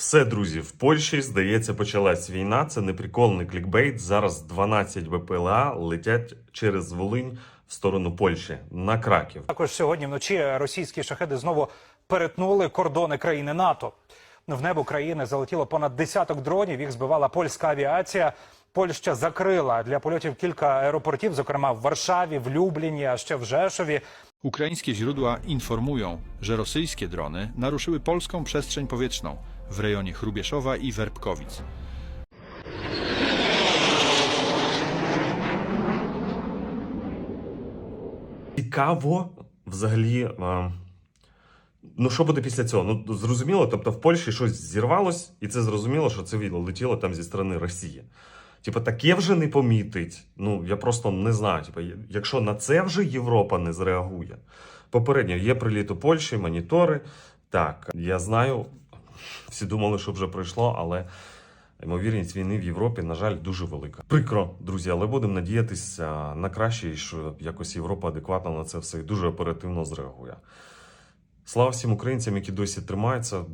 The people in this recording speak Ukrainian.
Все, друзі, в Польщі, здається, почалась війна. Це не прикольний клікбейт. Зараз 12 БПЛА летять через Волинь в сторону Польщі на Краків. Також сьогодні вночі російські шахеди знову перетнули кордони країни НАТО. В небо країни залетіло понад десяток дронів. Їх збивала польська авіація. Польща закрила для польотів кілька аеропортів, зокрема в Варшаві, в Любліні, а ще в Жешові. Ukraińskie źródła informują, że rosyjskie drony naruszyły polską przestrzeń powietrzną w rejonie Chrubieszowa i Werbkowic. Цікаво взагалі. Ну, що буде після цього? Ну, зрозуміло, тобто в Польщі щось зірвалось, і це зрозуміло, що це летіло там зі сторони Росії. Типа, таке вже не помітить. Ну, я просто не знаю. Типа, якщо на це вже Європа не зреагує. Попередньо є приліт у Польщі, монітори. Так, я знаю, всі думали, що вже пройшло, але ймовірність війни в Європі, на жаль, дуже велика. Прикро, друзі, але будемо надіятися на краще, і що якось Європа адекватно на це все і дуже оперативно зреагує. Слава всім українцям, які досі тримаються.